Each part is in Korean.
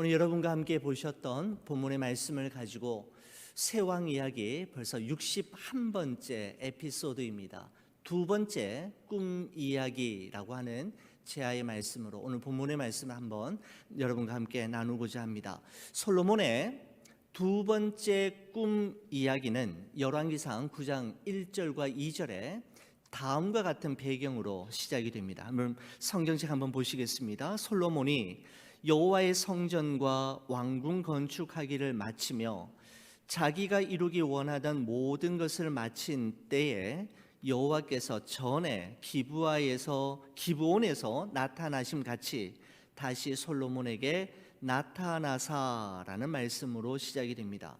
오늘 여러분과 함께 보셨던 본문의 말씀을 가지고 세왕 이야기 벌써 61번째 에피소드입니다. 두 번째 꿈 이야기라고 하는 제아의 말씀으로 오늘 본문의 말씀을 한번 여러분과 함께 나누고자 합니다. 솔로몬의 두 번째 꿈 이야기는 열왕기상 9장 1절과 2절에 다음과 같은 배경으로 시작이 됩니다. 한번 성경책 한번 보시겠습니다. 솔로몬이 여호와의 성전과 왕궁 건축하기를 마치며 자기가 이루기 원하던 모든 것을 마친 때에 여호와께서 전에 기브아에서 기브온에서 나타나심 같이 다시 솔로몬에게 나타나사라는 말씀으로 시작이 됩니다.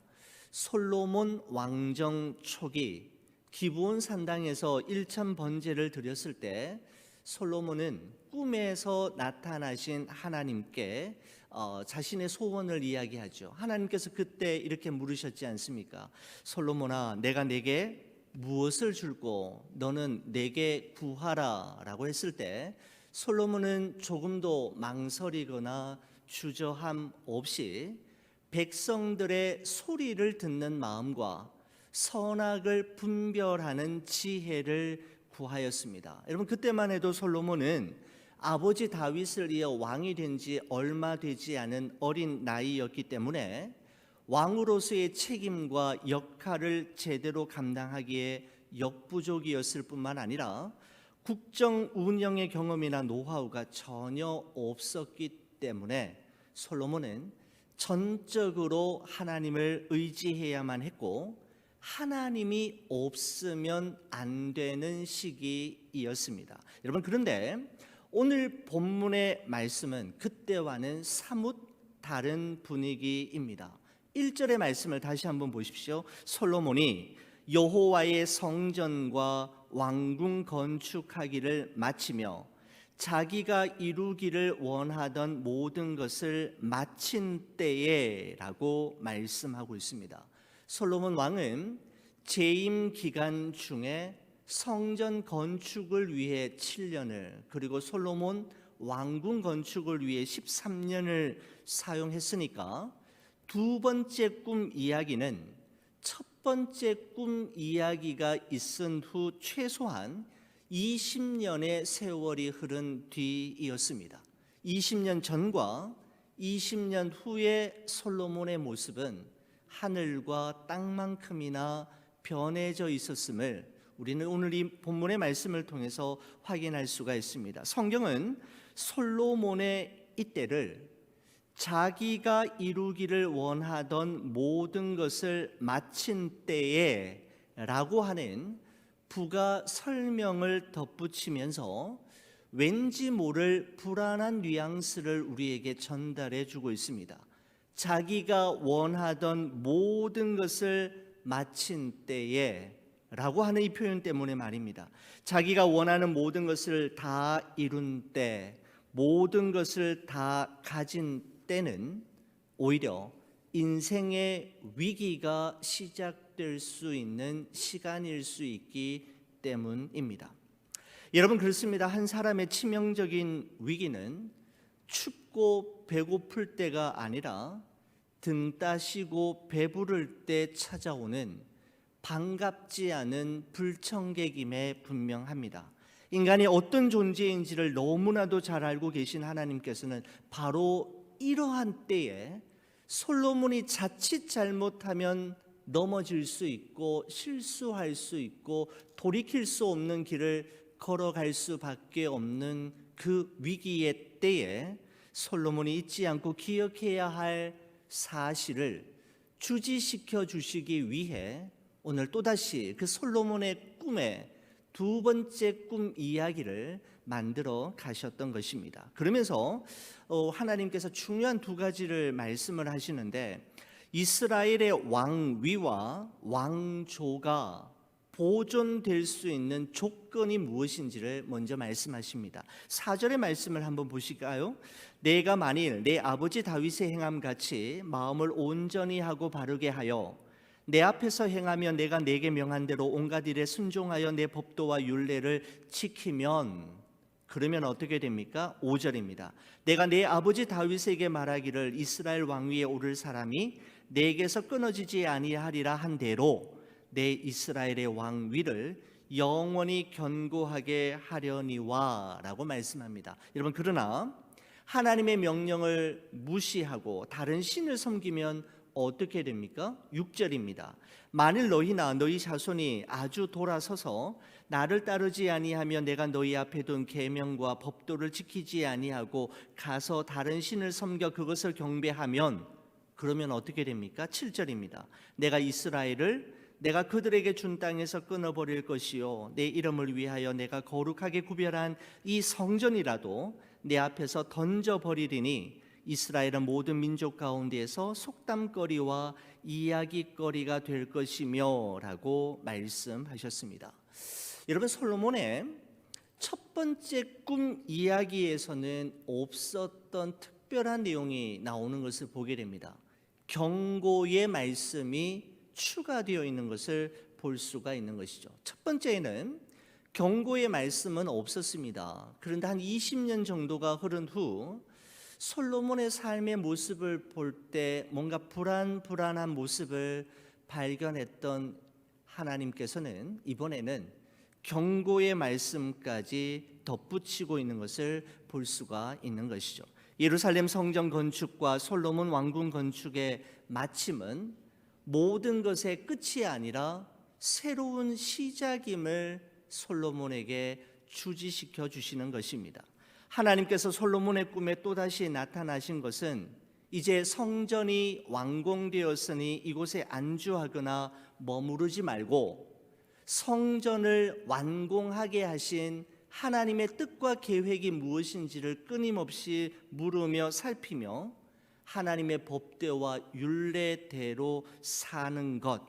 솔로몬 왕정 초기 기브온 산당에서 일천 번제를 드렸을 때 솔로몬은 꿈에서 나타나신 하나님께 어, 자신의 소원을 이야기하죠. 하나님께서 그때 이렇게 물으셨지 않습니까? 솔로몬아, 내가 내게 무엇을 줄고 너는 내게 구하라라고 했을 때 솔로몬은 조금도 망설이거나 주저함 없이 백성들의 소리를 듣는 마음과 선악을 분별하는 지혜를 구하였습니다. 여러분 그때만 해도 솔로몬은 아버지 다윗을 이어 왕이 된 지 얼마 되지 않은 어린 나이였기 때문에 왕으로서의 책임과 역할을 제대로 감당하기에 역부족이었을 뿐만 아니라 국정 운영의 경험이나 노하우가 전혀 없었기 때문에 솔로몬은 전적으로 하나님을 의지해야만 했고 하나님이 없으면 안 되는 시기이었습니다. 여러분 그런데 오늘 본문의 말씀은 그때와는 사뭇 다른 분위기입니다. 1절의 말씀을 다시 한번 보십시오. 솔로몬이 여호와의 성전과 왕궁 건축하기를 마치며 자기가 이루기를 원하던 모든 것을 마친 때에라고 말씀하고 있습니다. 솔로몬 왕은 재임 기간 중에 성전 건축을 위해 7년을 그리고 솔로몬 왕궁 건축을 위해 13년을 사용했으니까 두 번째 꿈 이야기는 첫 번째 꿈 이야기가 있은 후 최소한 20년의 세월이 흐른 뒤이었습니다. 20년 전과 20년 후의 솔로몬의 모습은 하늘과 땅만큼이나 변해져 있었음을 우리는 오늘 이 본문의 말씀을 통해서 확인할 수가 있습니다. 성경은 솔로몬의 이때를 자기가 이루기를 원하던 모든 것을 마친 때에 라고 하는 부가 설명을 덧붙이면서 왠지 모를 불안한 뉘앙스를 우리에게 전달해 주고 있습니다. 자기가 원하던 모든 것을 마친 때에 라고 하는 이 표현 때문에 말입니다. 자기가 원하는 모든 것을 다 이룬 때, 모든 것을 다 가진 때는 오히려 인생의 위기가 시작될 수 있는 시간일 수 있기 때문입니다. 여러분 그렇습니다. 한 사람의 치명적인 위기는 춥고 배고플 때가 아니라 등 따시고 배부를 때 찾아오는 반갑지 않은 불청객임에 분명합니다. 인간이 어떤 존재인지를 너무나도 잘 알고 계신 하나님께서는 바로 이러한 때에 솔로몬이 자칫 잘못하면 넘어질 수 있고 실수할 수 있고 돌이킬 수 없는 길을 걸어갈 수밖에 없는 그 위기의 때에 솔로몬이 잊지 않고 기억해야 할 사실을 주지시켜 주시기 위해 오늘 또다시 그 솔로몬의 꿈에 두 번째 꿈 이야기를 만들어 가셨던 것입니다. 그러면서 어, 하나님께서 중요한 두 가지를 말씀을 하시는데 이스라엘의 왕위와 왕조가 보존될 수 있는 조건이 무엇인지를 먼저 말씀하십니다. 4절의 말씀을 한번 보실까요? 내가 만일 내 아버지 다윗의 행함 같이 마음을 온전히 하고 바르게 하여 내 앞에서 행하며 내가 내게 명한 대로 온갖 일에 순종하여 내 법도와 율례를 지키면 그러면 어떻게 됩니까? 5절입니다. 내가 내 아버지 다윗에게 말하기를 이스라엘 왕위에 오를 사람이 내게서 끊어지지 아니하리라 한 대로 내 이스라엘의 왕 위를 영원히 견고하게 하려니와라고 말씀합니다. 여러분 그러나 하나님의 명령을 무시하고 다른 신을 섬기면 어떻게 됩니까? 6절입니다. 만일 너희나 너희 자손이 아주 돌아서서 나를 따르지 아니하며 내가 너희 앞에 둔 계명과 법도를 지키지 아니하고 가서 다른 신을 섬겨 그것을 경배하면 그러면 어떻게 됩니까? 7절입니다. 내가 이스라엘을 내가 그들에게 준 땅에서 끊어버릴 것이요 내 이름을 위하여 내가 거룩하게 구별한 이 성전이라도 내 앞에서 던져버리리니 이스라엘은 모든 민족 가운데에서 속담거리와 이야기거리가 될 것이며 라고 말씀하셨습니다. 여러분 솔로몬의 첫 번째 꿈 이야기에서는 없었던 특별한 내용이 나오는 것을 보게 됩니다. 경고의 말씀이 추가되어 있는 것을 볼 수가 있는 것이죠. 첫 번째는 경고의 말씀은 없었습니다. 그런데 한 20년 정도가 흐른 후 솔로몬의 삶의 모습을 볼 때 뭔가 불안 불안한 모습을 발견했던 하나님께서는 이번에는 경고의 말씀까지 덧붙이고 있는 것을 볼 수가 있는 것이죠. 예루살렘 성전 건축과 솔로몬 왕궁 건축의 마침은 모든 것의 끝이 아니라 새로운 시작임을 솔로몬에게 주지시켜 주시는 것입니다. 하나님께서 솔로몬의 꿈에 또다시 나타나신 것은 이제 성전이 완공되었으니 이곳에 안주하거나 머무르지 말고 성전을 완공하게 하신 하나님의 뜻과 계획이 무엇인지를 끊임없이 물으며 살피며 하나님의 법대와 율례대로 사는 것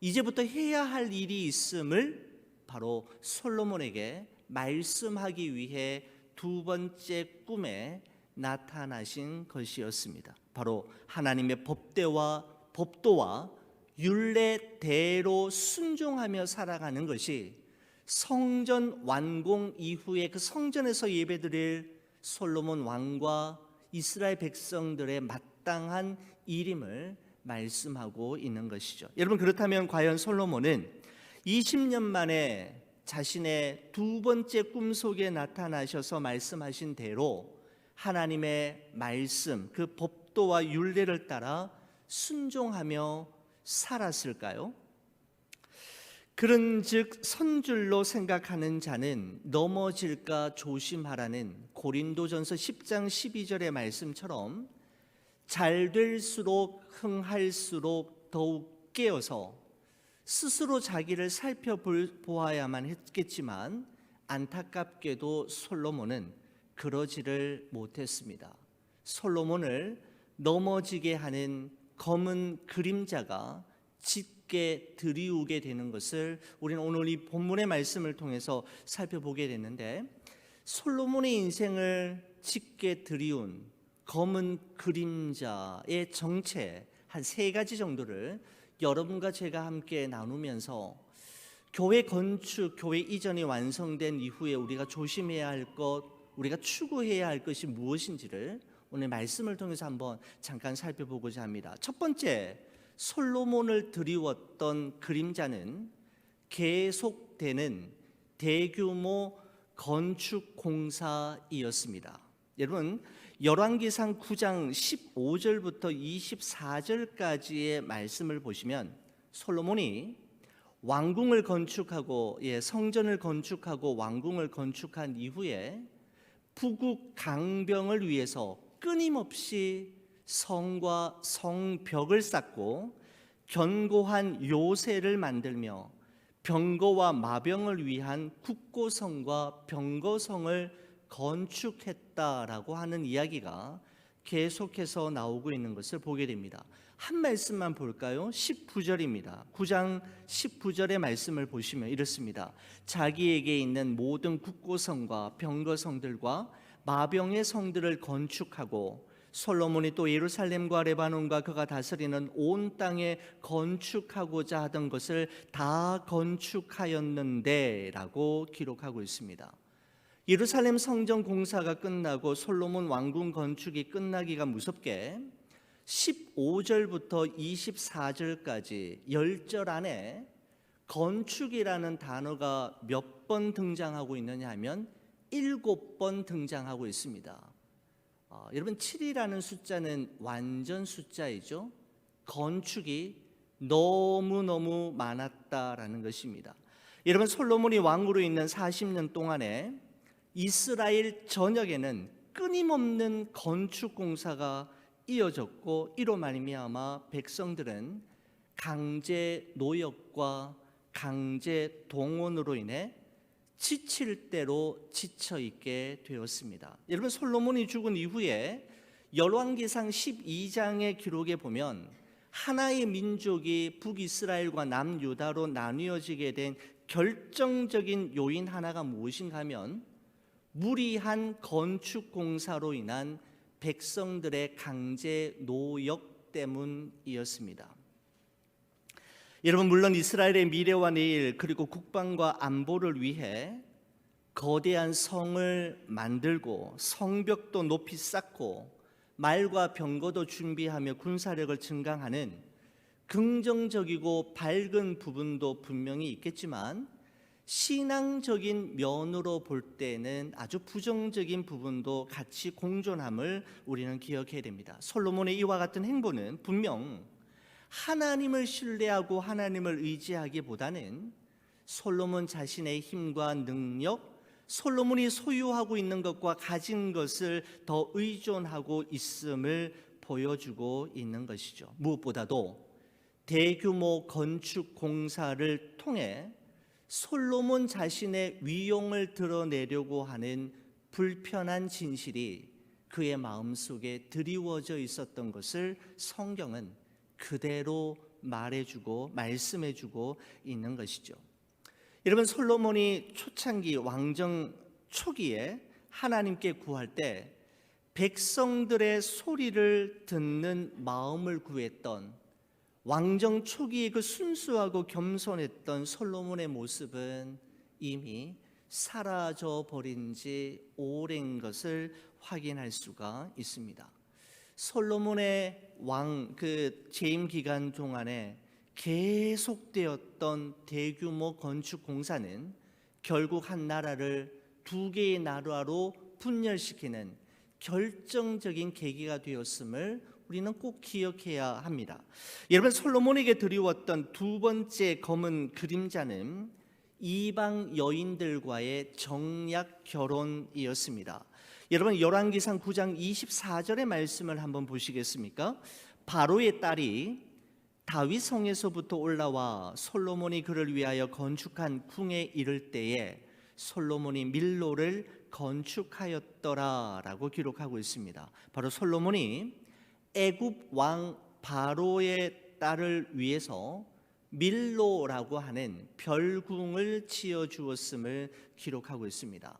이제부터 해야 할 일이 있음을 바로 솔로몬에게 말씀하기 위해 두 번째 꿈에 나타나신 것이었습니다. 바로 하나님의 법대와 법도와 율례대로 순종하며 살아가는 것이 성전 완공 이후에 그 성전에서 예배드릴 솔로몬 왕과 이스라엘 백성들의 마땅한 일임을 말씀하고 있는 것이죠. 여러분 그렇다면 과연 솔로몬은 20년 만에 자신의 두 번째 꿈 속에 나타나셔서 말씀하신 대로 하나님의 말씀 그 법도와 율례를 따라 순종하며 살았을까요? 그런즉 선줄로 생각하는 자는 넘어질까 조심하라는 고린도전서 10장 12절의 말씀처럼 잘 될수록 흥할수록 더욱 깨어서 스스로 자기를 살펴보아야만 했겠지만 안타깝게도 솔로몬은 그러지를 못했습니다. 솔로몬을 넘어지게 하는 검은 그림자가 짙 게 드리우게 되는 것을 우리는 오늘 이 본문의 말씀을 통해서 살펴보게 됐는데 솔로몬의 인생을 짙게 드리운 검은 그림자의 정체 한 세 가지 정도를 여러분과 제가 함께 나누면서 교회 건축, 교회 이전이 완성된 이후에 우리가 조심해야 할 것, 우리가 추구해야 할 것이 무엇인지를 오늘 말씀을 통해서 한번 잠깐 살펴보고자 합니다. 첫 번째, 솔로몬을 드리웠던 그림자는 계속되는 대규모 건축 공사이었습니다. 여러분, 열왕기상 9장 15절부터 24절까지의 말씀을 보시면 솔로몬이 왕궁을 건축하고 예, 성전을 건축하고 왕궁을 건축한 이후에 부국 강병을 위해서 끊임없이 성과 성벽을 쌓고 견고한 요새를 만들며 병거와 마병을 위한 국고성과 병거성을 건축했다라고 하는 이야기가 계속해서 나오고 있는 것을 보게 됩니다. 한 말씀만 볼까요? 19절입니다. 9장 19절의 말씀을 보시면 이렇습니다. 자기에게 있는 모든 국고성과 병거성들과 마병의 성들을 건축하고 솔로몬이 또 예루살렘과 레바논과 그가 다스리는 온 땅에 건축하고자 하던 것을 다 건축하였는데라고 기록하고 있습니다. 예루살렘 성전 공사가 끝나고 솔로몬 왕궁 건축이 끝나기가 무섭게 15절부터 24절까지 10절 안에 건축이라는 단어가 몇 번 등장하고 있느냐 하면 일곱 번 등장하고 있습니다. 어, 여러분 7이라는 숫자는 완전 숫자이죠. 건축이 너무너무 많았다라는 것입니다. 여러분 솔로몬이 왕으로 있는 40년 동안에 이스라엘 전역에는 끊임없는 건축 공사가 이어졌고 이로 말미암아 백성들은 강제 노역과 강제 동원으로 인해 지칠 대로 지쳐 있게 되었습니다. 여러분 솔로몬이 죽은 이후에 열왕기상 12장의 기록에 보면 하나의 민족이 북이스라엘과 남유다로 나뉘어지게 된 결정적인 요인 하나가 무엇인가 하면 무리한 건축 공사로 인한 백성들의 강제 노역 때문이었습니다. 여러분 물론 이스라엘의 미래와 내일 그리고 국방과 안보를 위해 거대한 성을 만들고 성벽도 높이 쌓고 말과 병거도 준비하며 군사력을 증강하는 긍정적이고 밝은 부분도 분명히 있겠지만 신앙적인 면으로 볼 때는 아주 부정적인 부분도 같이 공존함을 우리는 기억해야 됩니다. 솔로몬의 이와 같은 행보는 분명 하나님을 신뢰하고 하나님을 의지하기보다는 솔로몬 자신의 힘과 능력, 솔로몬이 소유하고 있는 것과 가진 것을 더 의존하고 있음을 보여주고 있는 것이죠. 무엇보다도 대규모 건축 공사를 통해 솔로몬 자신의 위용을 드러내려고 하는 불편한 진실이 그의 마음속에 드리워져 있었던 것을 성경은 그대로 말해주고 말씀해주고 있는 것이죠. 여러분 솔로몬이 초창기 왕정 초기에 하나님께 구할 때 백성들의 소리를 듣는 마음을 구했던 왕정 초기의 그 순수하고 겸손했던 솔로몬의 모습은 이미 사라져 버린 지 오랜 것을 확인할 수가 있습니다. 솔로몬의 왕 그 재임 기간 동안에 계속되었던 대규모 건축 공사는 결국 한 나라를 두 개의 나라로 분열시키는 결정적인 계기가 되었음을 우리는 꼭 기억해야 합니다. 여러분 솔로몬에게 드리웠던 두 번째 검은 그림자는 이방 여인들과의 정략 결혼이었습니다. 여러분 열왕기상 9장 24절의 말씀을 한번 보시겠습니까? 바로의 딸이 다윗 성에서부터 올라와 솔로몬이 그를 위하여 건축한 궁에 이를 때에 솔로몬이 밀로를 건축하였더라라고 기록하고 있습니다. 바로 솔로몬이 애굽 왕 바로의 딸을 위해서 밀로라고 하는 별궁을 지어 주었음을 기록하고 있습니다.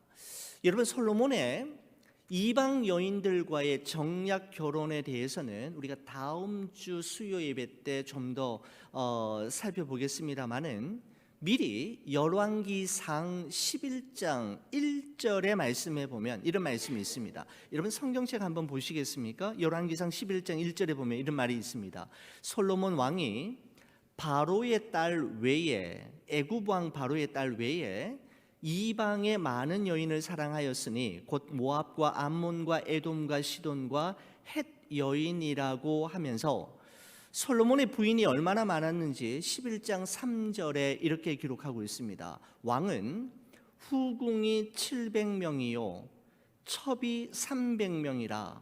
여러분 솔로몬의 이방 여인들과의 정략 결혼에 대해서는 우리가 다음 주 수요 예배 때 좀 더 어, 살펴보겠습니다만은 미리 열왕기상 11장 1절의 말씀에 보면 이런 말씀이 있습니다. 여러분 성경책 한번 보시겠습니까? 열왕기상 11장 1절에 보면 이런 말이 있습니다. 솔로몬 왕이 바로의 딸 외에 애굽 왕 바로의 딸 외에 이방의 많은 여인을 사랑하였으니 곧 모압과 암몬과 에돔과 시돈과 헷 여인이라고 하면서 솔로몬의 부인이 얼마나 많았는지 11장 3절에 이렇게 기록하고 있습니다. 왕은 후궁이 700명이요 첩이 300명이라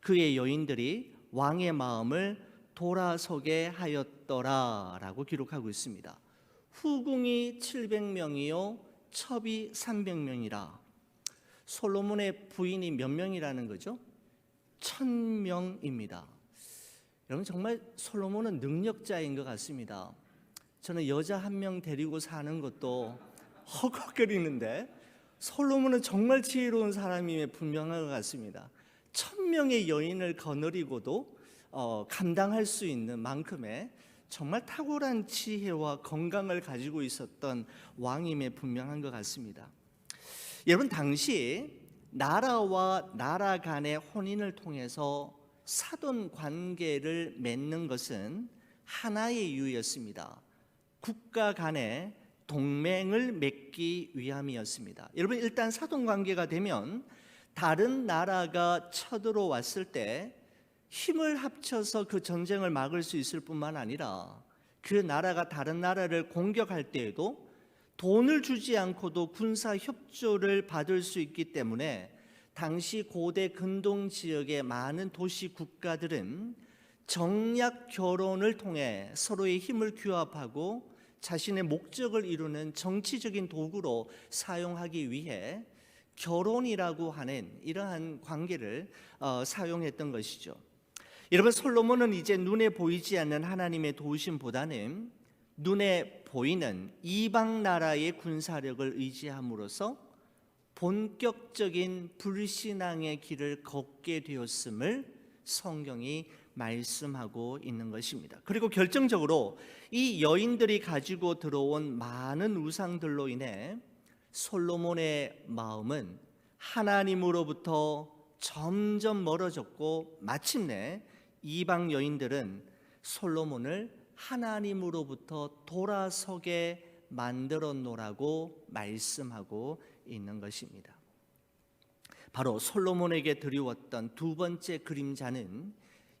그의 여인들이 왕의 마음을 돌아서게 하였더라라고 기록하고 있습니다. 후궁이 700명이요 첩이 300명이라 솔로몬의 부인이 몇 명이라는 거죠? 1000명입니다. 여러분 정말 솔로몬은 능력자인 것 같습니다. 저는 여자 한 명 데리고 사는 것도 허걱거리는데 솔로몬은 정말 지혜로운 사람임에 분명한 것 같습니다. 천 명의 여인을 거느리고도 어, 감당할 수 있는 만큼의 정말 탁월한 지혜와 건강을 가지고 있었던 왕임에 분명한 것 같습니다. 여러분 당시 나라와 나라 간의 혼인을 통해서 사돈 관계를 맺는 것은 하나의 이유였습니다. 국가 간의 동맹을 맺기 위함이었습니다. 여러분 일단 사돈 관계가 되면 다른 나라가 쳐들어왔을 때 힘을 합쳐서 그 전쟁을 막을 수 있을 뿐만 아니라 그 나라가 다른 나라를 공격할 때에도 돈을 주지 않고도 군사 협조를 받을 수 있기 때문에 당시 고대 근동 지역의 많은 도시 국가들은 정략 결혼을 통해 서로의 힘을 규합하고 자신의 목적을 이루는 정치적인 도구로 사용하기 위해 결혼이라고 하는 이러한 관계를 어, 사용했던 것이죠. 여러분 솔로몬은 이제 눈에 보이지 않는 하나님의 도우심보다는 눈에 보이는 이방 나라의 군사력을 의지함으로써 본격적인 불신앙의 길을 걷게 되었음을 성경이 말씀하고 있는 것입니다. 그리고 결정적으로 이 여인들이 가지고 들어온 많은 우상들로 인해 솔로몬의 마음은 하나님으로부터 점점 멀어졌고 마침내 이방 여인들은 솔로몬을 하나님으로부터 돌아서게 만들어 놓으라고 말씀하고 있는 것입니다. 바로 솔로몬에게 드리웠던 두 번째 그림자는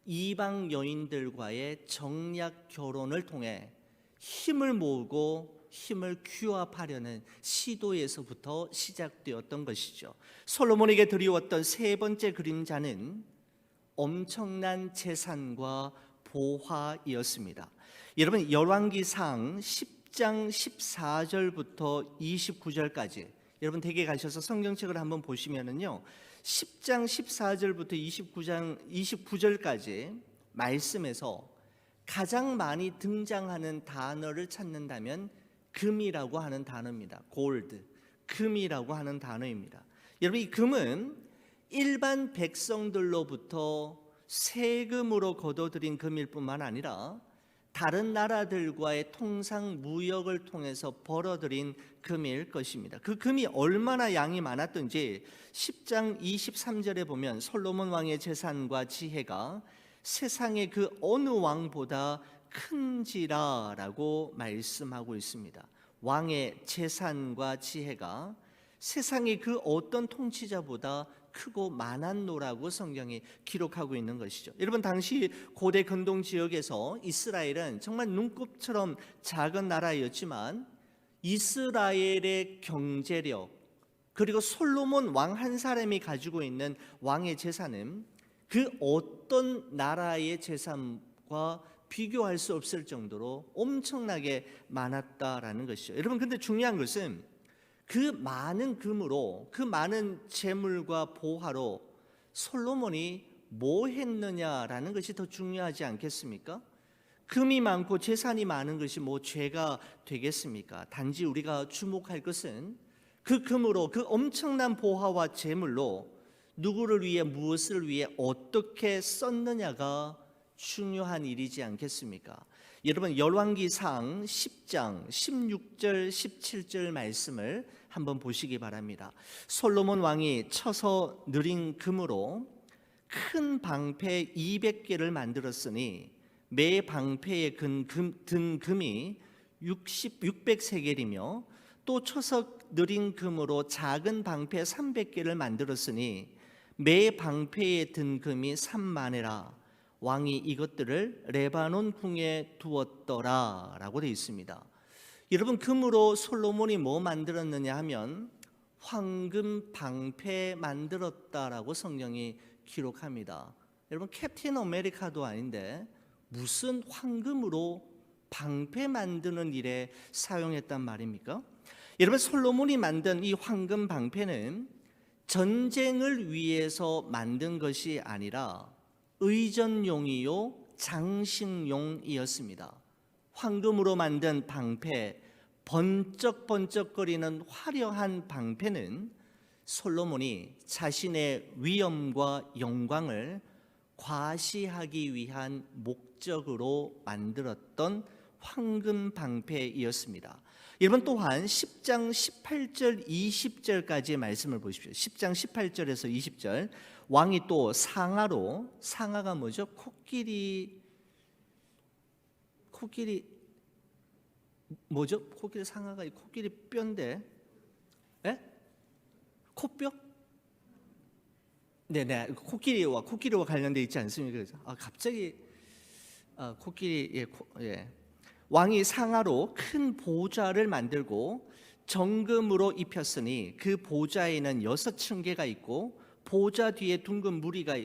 이방 여인들과의 정략 결혼을 통해 힘을 모으고 힘을 규합하려는 시도에서부터 시작되었던 것이죠. 솔로몬에게 드리웠던 세 번째 그림자는 엄청난 재산과 보화이었습니다. 여러분 열왕기상 10장 14절부터 29절까지 여러분 댁에 가셔서 성경책을 한번 보시면은요. 10장 14절부터 29장 29절까지 말씀에서 가장 많이 등장하는 단어를 찾는다면 금이라고 하는 단어입니다. 골드. 금이라고 하는 단어입니다. 여러분 이 금은 일반 백성들로부터 세금으로 거둬들인 금일 뿐만 아니라 다른 나라들과의 통상 무역을 통해서 벌어들인 금일 것입니다. 그 금이 얼마나 양이 많았던지 10장 23절에 보면 솔로몬 왕의 재산과 지혜가 세상의 그 어느 왕보다 큰지라라고 말씀하고 있습니다. 왕의 재산과 지혜가 세상의 그 어떤 통치자보다 크고 많았노라고 성경이 기록하고 있는 것이죠. 여러분 당시 고대 근동 지역에서 이스라엘은 정말 눈곱처럼 작은 나라였지만 이스라엘의 경제력 그리고 솔로몬 왕 한 사람이 가지고 있는 왕의 재산은 그 어떤 나라의 재산과 비교할 수 없을 정도로 엄청나게 많았다라는 것이죠. 여러분 근데 중요한 것은 그 많은 금으로 그 많은 재물과 보화로 솔로몬이 뭐 했느냐라는 것이 더 중요하지 않겠습니까? 금이 많고 재산이 많은 것이 뭐 죄가 되겠습니까? 단지 우리가 주목할 것은 그 금으로 그 엄청난 보화와 재물로 누구를 위해 무엇을 위해 어떻게 썼느냐가 중요한 일이지 않겠습니까? 여러분 열왕기상 10장 16절 17절 말씀을 한번 보시기 바랍니다. 솔로몬 왕이 쳐서 느린 금으로 큰 방패 200개를 만들었으니 매 방패에 근 금, 든 금이 60 600세겔이며 또 쳐서 느린 금으로 작은 방패 300개를 만들었으니 매 방패에 든 금이 3만회라 왕이 이것들을 레바논 궁에 두었더라라고 되어 있습니다. 여러분 금으로 솔로몬이 뭐 만들었느냐 하면 황금 방패 만들었다라고 성경이 기록합니다. 여러분 캡틴 아메리카도 아닌데 무슨 황금으로 방패 만드는 일에 사용했단 말입니까? 여러분 솔로몬이 만든 이 황금 방패는 전쟁을 위해서 만든 것이 아니라 의전용이요 장식용이었습니다. 황금으로 만든 방패, 번쩍번쩍거리는 화려한 방패는 솔로몬이 자신의 위엄과 영광을 과시하기 위한 목적으로 만들었던 황금 방패이었습니다. 여러분 또한 10장 18절 20절까지의 말씀을 보십시오. 10장 18절에서 20절 왕이 또 상아로 상아가 뭐죠? 코끼리 코끼리 뭐죠? 코끼리 상아가 이 코끼리 뼈인데, 예? 코뼈? 네네 코끼리와 코끼리와 관련돼 있지 않습니까? 그래서 아 갑자기 아, 코끼리 예, 코, 예. 왕이 상아로 큰 보좌를 만들고 정금으로 입혔으니 그 보좌에는 여섯 층계가 있고 보좌 뒤에 둥근 무리가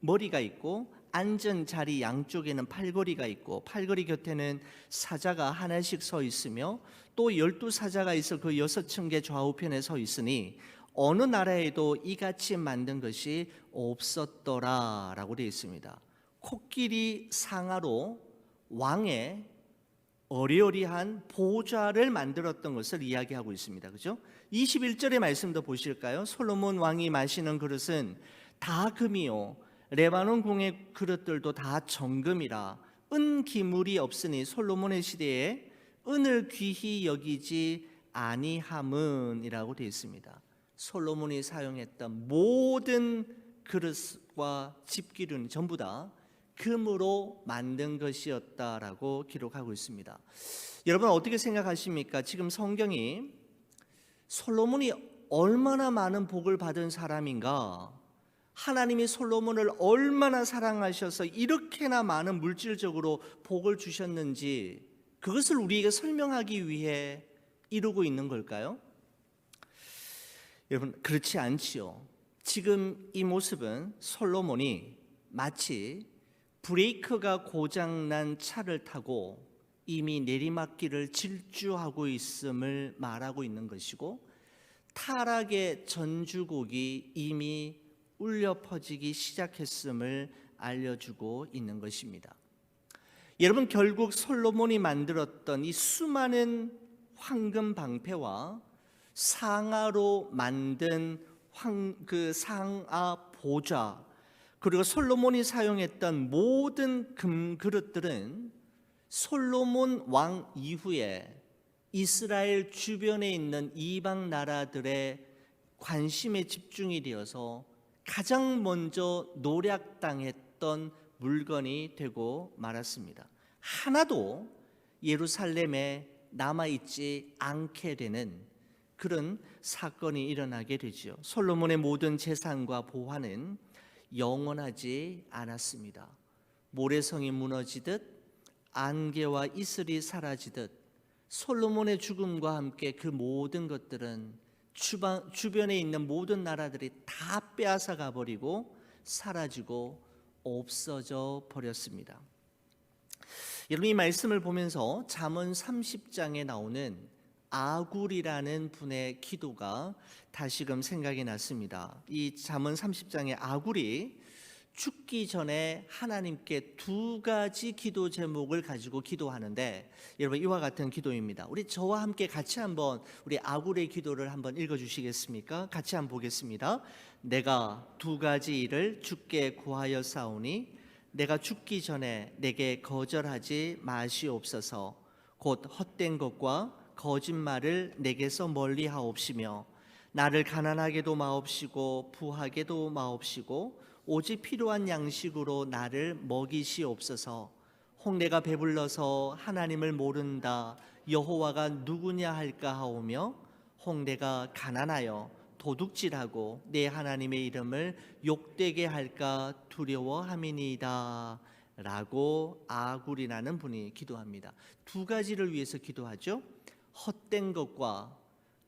머리가 있고 앉은 자리 양쪽에는 팔걸이가 있고 팔걸이 곁에는 사자가 하나씩 서 있으며 또 열두 사자가 있어 그 여섯 층계 좌우편에 서 있으니 어느 나라에도 이같이 만든 것이 없었더라라고 되어 있습니다. 코끼리 상아로 왕의 어리어리한 보좌를 만들었던 것을 이야기하고 있습니다. 그죠? 21절의 말씀도 보실까요? 솔로몬 왕이 마시는 그릇은 다 금이요. 레바논 공의 그릇들도 다 정금이라 은 기물이 없으니 솔로몬의 시대에 은을 귀히 여기지 아니함은이라고 되어 있습니다. 솔로몬이 사용했던 모든 그릇과 집기류는 전부 다 금으로 만든 것이었다라고 기록하고 있습니다. 여러분 어떻게 생각하십니까? 지금 성경이 솔로몬이 얼마나 많은 복을 받은 사람인가? 하나님이 솔로몬을 얼마나 사랑하셔서 이렇게나 많은 물질적으로 복을 주셨는지 그것을 우리에게 설명하기 위해 이루고 있는 걸까요? 여러분 그렇지 않지요. 지금 이 모습은 솔로몬이 마치 브레이크가 고장난 차를 타고 이미 내리막길을 질주하고 있음을 말하고 있는 것이고 타락의 전주곡이 이미 울려 퍼지기 시작했음을 알려주고 있는 것입니다. 여러분 결국 솔로몬이 만들었던 이 수많은 황금 방패와 상아로 만든 황, 그 상아 보좌 그리고 솔로몬이 사용했던 모든 금 그릇들은 솔로몬 왕 이후에 이스라엘 주변에 있는 이방 나라들의 관심의 집중이 되어서 가장 먼저 노략당했던 물건이 되고 말았습니다. 하나도 예루살렘에 남아있지 않게 되는 그런 사건이 일어나게 되죠. 솔로몬의 모든 재산과 보화는 영원하지 않았습니다. 모래성이 무너지듯 안개와 이슬이 사라지듯 솔로몬의 죽음과 함께 그 모든 것들은 주방, 주변에 있는 모든 나라들이 다 빼앗아 가버리고 사라지고 없어져 버렸습니다. 여러분 이 말씀을 보면서 잠언 30장에 나오는 아굴이라는 분의 기도가 다시금 생각이 났습니다. 이 잠언 30장의 아굴이 죽기 전에 하나님께 두 가지 기도 제목을 가지고 기도하는데 여러분 이와 같은 기도입니다. 우리 저와 함께 같이 한번 우리 아굴의 기도를 한번 읽어 주시겠습니까? 같이 한번 보겠습니다. 내가 두 가지 일을 주께 구하여 싸우니 내가 죽기 전에 내게 거절하지 마시옵소서 곧 헛된 것과 거짓말을 내게서 멀리 하옵시며 나를 가난하게도 마옵시고 부하게도 마옵시고 오직 필요한 양식으로 나를 먹이시옵소서. 홍내가 배불러서 하나님을 모른다. 여호와가 누구냐 할까 하오며 홍내가 가난하여 도둑질하고 내 하나님의 이름을 욕되게 할까 두려워함이니이다. 라고 아굴이라는 분이 기도합니다. 두 가지를 위해서 기도하죠. 헛된 것과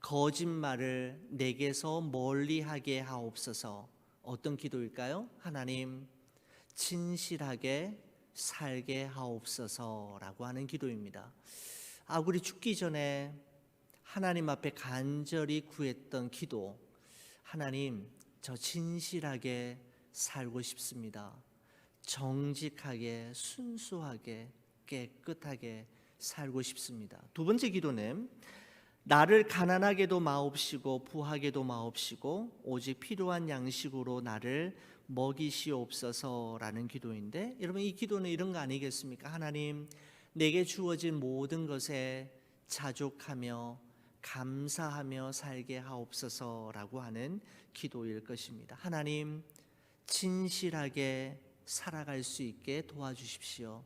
거짓말을 내게서 멀리하게 하옵소서. 어떤 기도일까요? 하나님 진실하게 살게 하옵소서라고 하는 기도입니다. 아굴이 죽기 전에 하나님 앞에 간절히 구했던 기도. 하나님, 저 진실하게 살고 싶습니다. 정직하게, 순수하게, 깨끗하게 살고 싶습니다. 두 번째 기도는 나를 가난하게도 마옵시고 부하게도 마옵시고 오직 필요한 양식으로 나를 먹이시옵소서라는 기도인데 여러분 이 기도는 이런 거 아니겠습니까? 하나님 내게 주어진 모든 것에 자족하며 감사하며 살게 하옵소서라고 하는 기도일 것입니다. 하나님 진실하게 살아갈 수 있게 도와주십시오.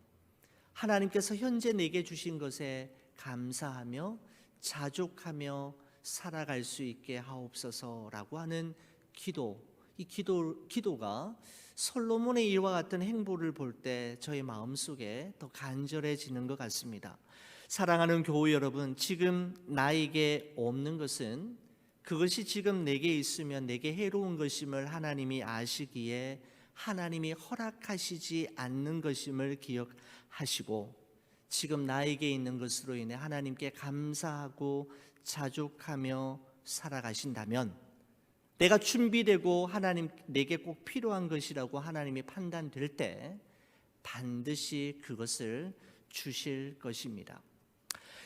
하나님께서 현재 내게 주신 것에 감사하며 자족하며 살아갈 수 있게 하옵소서라고 하는 기도. 이 기도 기도가 솔로몬의 일과 같은 행보를 볼 때 저의 마음 속에 더 간절해지는 것 같습니다. 사랑하는 교우 여러분, 지금 나에게 없는 것은 그것이 지금 내게 있으면 내게 해로운 것임을 하나님이 아시기에 하나님이 허락하시지 않는 것임을 기억하시고 지금 나에게 있는 것으로 인해 하나님께 감사하고 자족하며 살아가신다면 내가 준비되고 하나님 내게 꼭 필요한 것이라고 하나님이 판단될 때 반드시 그것을 주실 것입니다.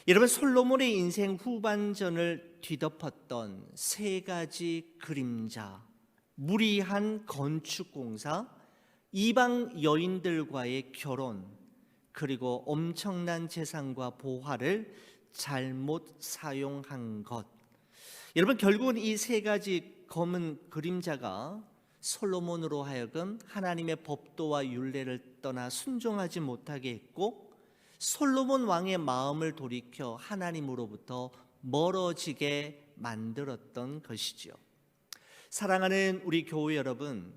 여러분 솔로몬의 인생 후반전을 뒤덮었던 세 가지 그림자, 무리한 건축 공사, 이방 여인들과의 결혼, 그리고 엄청난 재산과 보화를 잘못 사용한 것. 여러분 결국은 이 세 가지 검은 그림자가 솔로몬으로 하여금 하나님의 법도와 율례를 떠나 순종하지 못하게 했고 솔로몬 왕의 마음을 돌이켜 하나님으로부터 멀어지게 만들었던 것이지요. 사랑하는 우리 교우 여러분,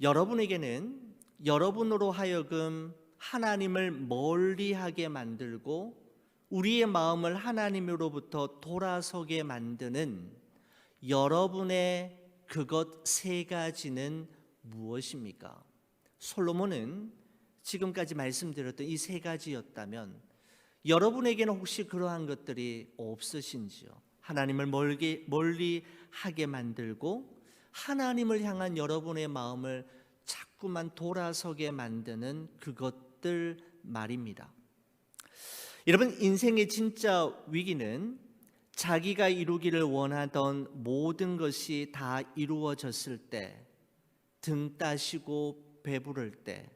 여러분에게는 여러분으로 하여금 하나님을 멀리하게 만들고 우리의 마음을 하나님으로부터 돌아서게 만드는 여러분의 그것 세 가지는 무엇입니까? 솔로몬은 지금까지 말씀드렸던 이 세 가지였다면 여러분에게는 혹시 그러한 것들이 없으신지요? 하나님을 멀게 멀리 하게 만들고 하나님을 향한 여러분의 마음을 자꾸만 돌아서게 만드는 그것 들 말입니다. 여러분 인생의 진짜 위기는 자기가 이루기를 원하던 모든 것이 다 이루어졌을 때 등 따시고 배부를 때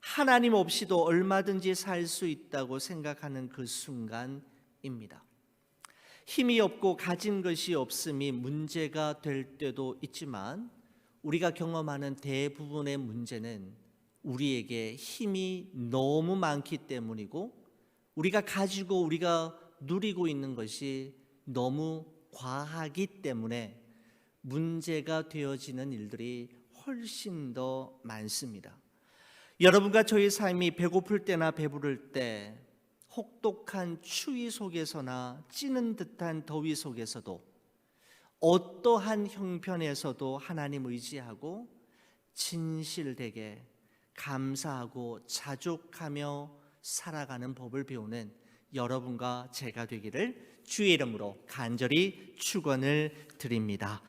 하나님 없이도 얼마든지 살 수 있다고 생각하는 그 순간입니다. 힘이 없고 가진 것이 없음이 문제가 될 때도 있지만 우리가 경험하는 대부분의 문제는 우리에게 힘이 너무 많기 때문이고 우리가 가지고 우리가 누리고 있는 것이 너무 과하기 때문에 문제가 되어지는 일들이 훨씬 더 많습니다. 여러분과 저의 삶이 배고플 때나 배부를 때 혹독한 추위 속에서나 찌는 듯한 더위 속에서도 어떠한 형편에서도 하나님 의지하고 진실되게 감사하고 자족하며 살아가는 법을 배우는 여러분과 제가 되기를 주의 이름으로 간절히 축원을 드립니다.